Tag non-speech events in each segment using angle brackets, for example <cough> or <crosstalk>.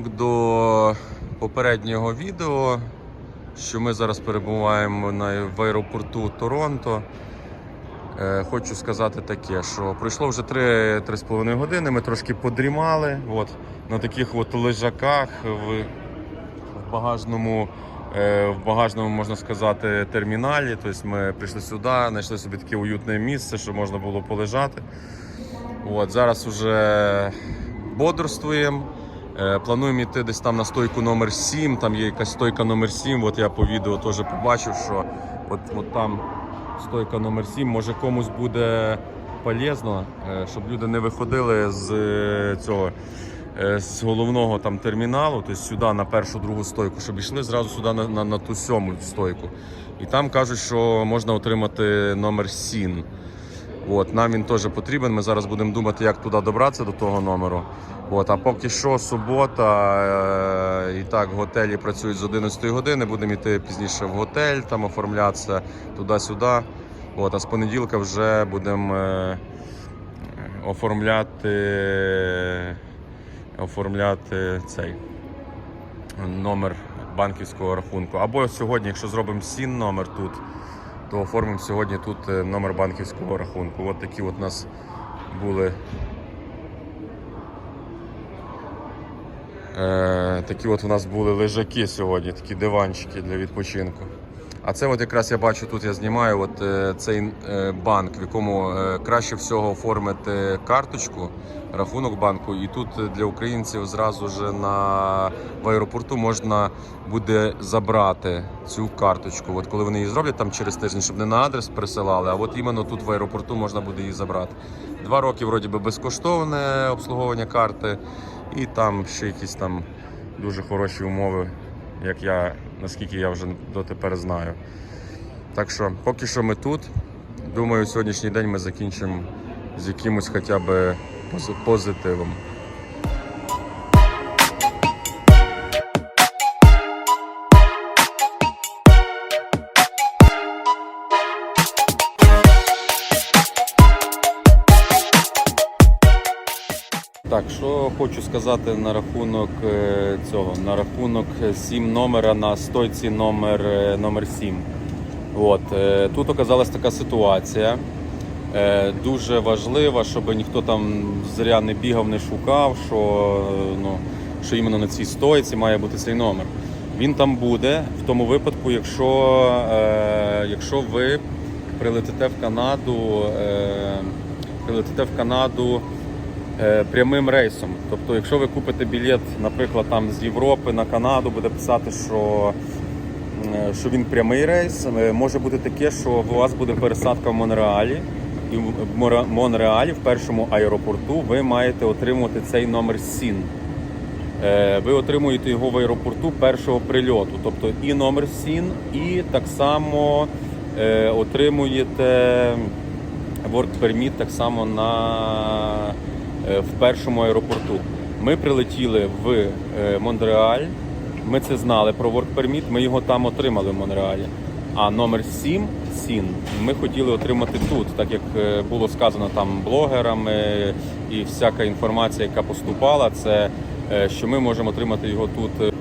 підсумок до попереднього відео, що ми зараз перебуваємо в аеропорту Торонто. Е, хочу сказати таке, що пройшло вже 3-3,5 години, ми трошки подрімали от, на таких от лежаках в, в багажному. е, В багажному можна сказати терміналі. Тобто ми прийшли сюди, знайшли собі таке уютне місце, щоб можна було полежати. От, зараз вже бодрствуємо. Е, Плануємо йти десь там на стойку номер 7. Там є якась стойка номер 7. От я по відео теж побачив, що от, от там стойка номер 7. Може комусь буде полезно, е, щоб люди не виходили з е, цього. З головного там терміналу, тобто сюди на першу другу стойку, щоб йшли зразу сюди на, на, на ту сьому стойку. І там кажуть, що можна отримати номер СІН. От, нам він теж потрібен. Ми зараз будемо думати, як туди добратися до того номеру. От, а поки що субота, е, і так готелі працюють з 11 години. Будемо йти пізніше в готель, там оформлятися туди-сюди. От, а з понеділка вже будемо е, оформляти, оформляти цей номер банківського рахунку. Або сьогодні, якщо зробимо сін номер тут, то оформимо сьогодні тут е, номер банківського рахунку. От такі от у нас були. Е, такі от у нас були лежаки сьогодні, такі диванчики для відпочинку. А це от якраз я бачу, тут я знімаю от, е, цей е, банк, в якому е, краще всього оформити карточку, рахунок банку. І тут для українців зразу ж на в аеропорту можна буде забрати цю карточку. От коли вони її зроблять там через тиждень, щоб не на адрес присилали, а от іменно тут в аеропорту можна буде її забрати. Два роки вроді би безкоштовне обслуговування карти, і там ще якісь там дуже хороші умови, як я наскільки я вже дотепер знаю. Так що поки що ми тут. Думаю, сьогоднішній день ми закінчимо з якимось хоча б пози- позитивом. Так, що хочу сказати на рахунок е, цього, на рахунок 7 номера на стойці номер, е, номер 7. От, е, тут оказалась така ситуація. Дуже важлива, щоб ніхто там зря не бігав, не шукав, що, ну, що іменно на цій стойці має бути цей номер. Він там буде в тому випадку, якщо, якщо ви прилетите в Канаду, прилетите в Канаду прямим рейсом. Тобто, якщо ви купите білет, наприклад, там з Європи на Канаду, буде писати, що, е, що він прямий рейс. Е, Може бути таке, що у вас буде пересадка в Монреалі. І в Монреалі, в першому аеропорту, ви маєте отримувати цей номер СІН. Е, Ви отримуєте його в аеропорту першого прильоту, тобто і номер СІН, і так само е, отримуєте work permit так само на, е, в першому аеропорту. Ми прилетіли в е, Монреаль. Ми це знали про work permit, ми його там отримали в Монреалі. А номер 7 СІН ми хотіли отримати тут, так як е, було сказано там блогерами і всяка інформація, яка поступала, це е, що ми можемо отримати його тут е,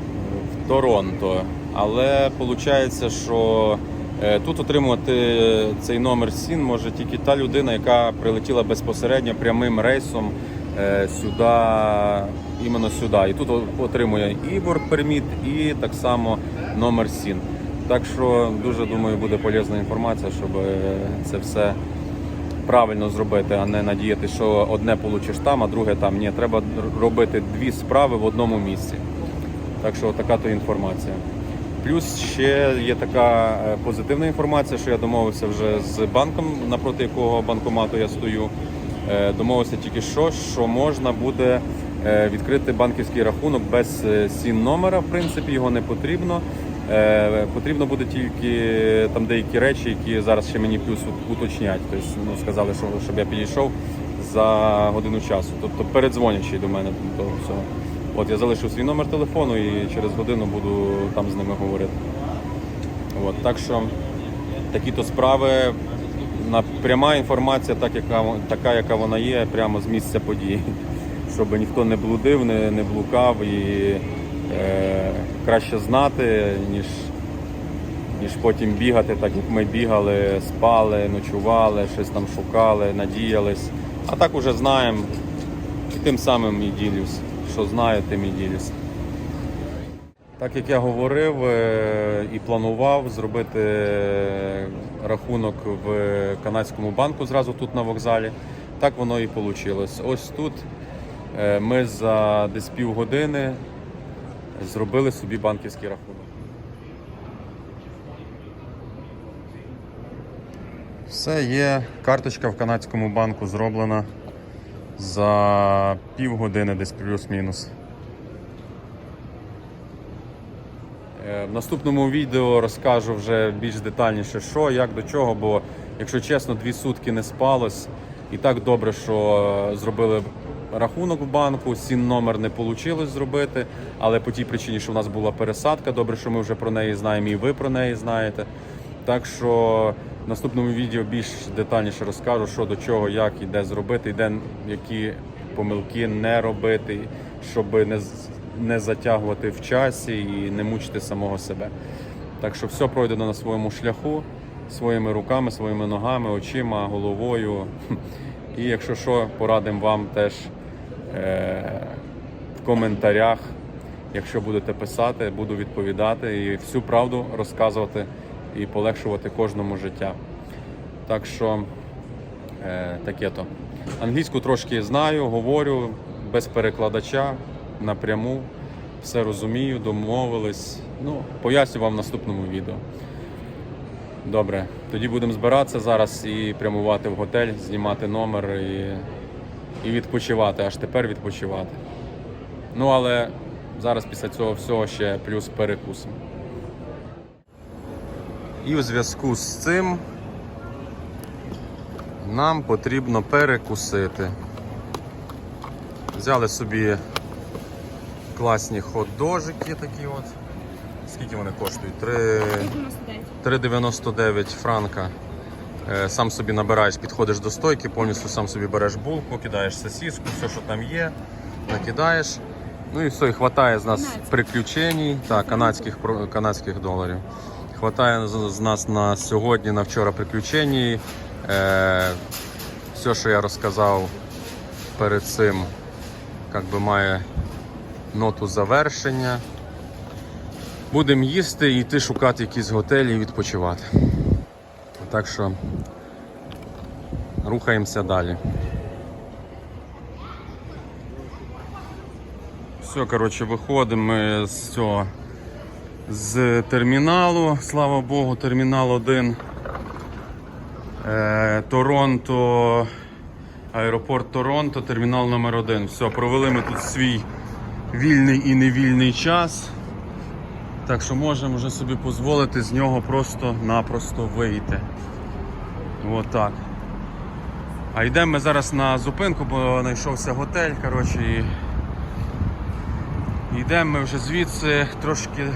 в Торонто. Але виходить, що е, тут отримувати цей номер СІН може тільки та людина, яка прилетіла безпосередньо прямим рейсом е, сюди, іменно сюди. І тут отримує і permit, і так само номер СІН. Так що дуже думаю, буде полезна інформація, щоб е, це все правильно зробити, а не надіяти, що одне получиш там, а друге там. Ні, треба робити дві справи в одному місці. Так що така то інформація. Плюс ще є така е, позитивна інформація, що я домовився вже з банком, напроти якого банкомату я стою. Е, Домовився тільки що, що можна буде е, відкрити банківський рахунок без сін номера. В принципі, його не потрібно. Потрібно буде тільки там деякі речі, які зараз ще мені плюс уточнять. Тобто ну, сказали, що щоб я підійшов за годину часу. Тобто передзвонячи до мене до всього. От я залишив свій номер телефону і через годину буду там з ними говорити. От, так що такі то справи. Пряма інформація, так яка така, яка вона є, прямо з місця події. <laughs> щоб ніхто не блудив, не, не блукав і е, краще знати, ніж, ніж потім бігати, так як ми бігали, спали, ночували, щось там шукали, надіялись. А так уже знаємо і тим самим і ділюсь. Що знаю, тим і ділюсь. Так як я говорив е, і планував зробити е, рахунок в канадському банку зразу тут на вокзалі, так воно і вийшло. Ось тут е, ми за десь півгодини зробили собі банківський рахунок. Все є. Карточка в канадському банку зроблена за півгодини, десь плюс-мінус. Е, В наступному відео розкажу вже більш детальніше, що, як до чого, бо, якщо чесно, дві сутки не спалось. І так добре, що е, зробили рахунок в банку, сім номер не вийшло зробити, але по тій причині, що в нас була пересадка, добре, що ми вже про неї знаємо, і ви про неї знаєте. Так що в наступному відео більш детальніше розкажу, що до чого, як і де зробити, і де які помилки не робити, щоб не, не затягувати в часі і не мучити самого себе. Так що все пройдено на своєму шляху, своїми руками, своїми ногами, очима, головою. <laughs> І якщо що, порадимо вам теж е- в коментарях. Якщо будете писати, буду відповідати і всю правду розказувати і полегшувати кожному життя. Так що е, таке то. Англійську трошки знаю, говорю без перекладача напряму. Все розумію, домовились. Ну, поясню вам в наступному відео. Добре, тоді будемо збиратися зараз і прямувати в готель, знімати номер і, і відпочивати, аж тепер відпочивати. Ну, але зараз після цього всього ще плюс перекусимо. І у зв'язку з цим нам потрібно перекусити. Взяли собі класні хот-дожики такі от. Скільки вони коштують? 3... 3,99 франка. Е, Сам собі набираєш, підходиш до стойки, повністю сам собі береш булку, кидаєш сосиску, все, що там є, накидаєш. Ну і все, і хватає з нас приключень, так, канадських, канадських доларів. Хватає з, нас на сьогодні, на вчора приключень. Е, все, що я розказав перед цим, як би має ноту завершення. Будемо їсти і йти шукати якісь готелі і відпочивати. Так що рухаємося далі. Все, коротше, виходимо з цього з терміналу. Слава Богу, термінал 1. Е, Торонто, аеропорт Торонто, термінал номер 1 Все, провели ми тут свій вільний і невільний час. Так що можемо вже собі дозволити з нього просто-напросто вийти. Отак. А йдемо ми зараз на зупинку, бо знайшовся готель. Коротше, і йдемо ми вже звідси трошки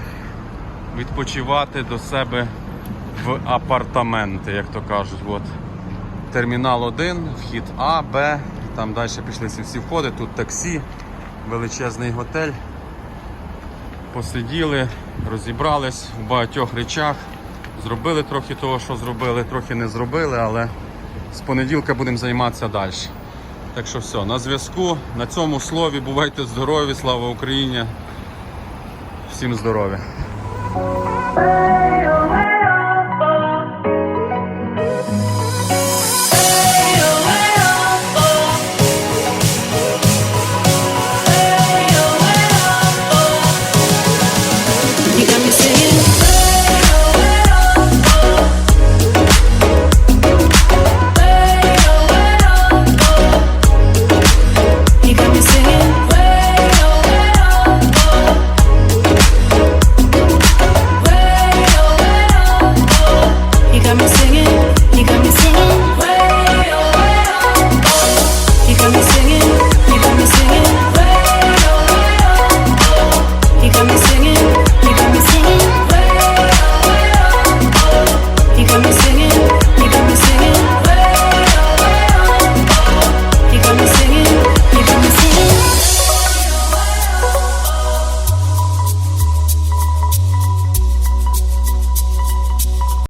відпочивати до себе в апартаменти, як то кажуть. От. Термінал 1, вхід А, Б, там далі пішли всі входи, тут таксі, величезний готель посиділи, розібрались в багатьох речах, зробили трохи того, що зробили, трохи не зробили, але з понеділка будемо займатися далі. Так що все, на зв'язку, на цьому слові бувайте здорові, слава Україні! Всім здоров'я! Bye.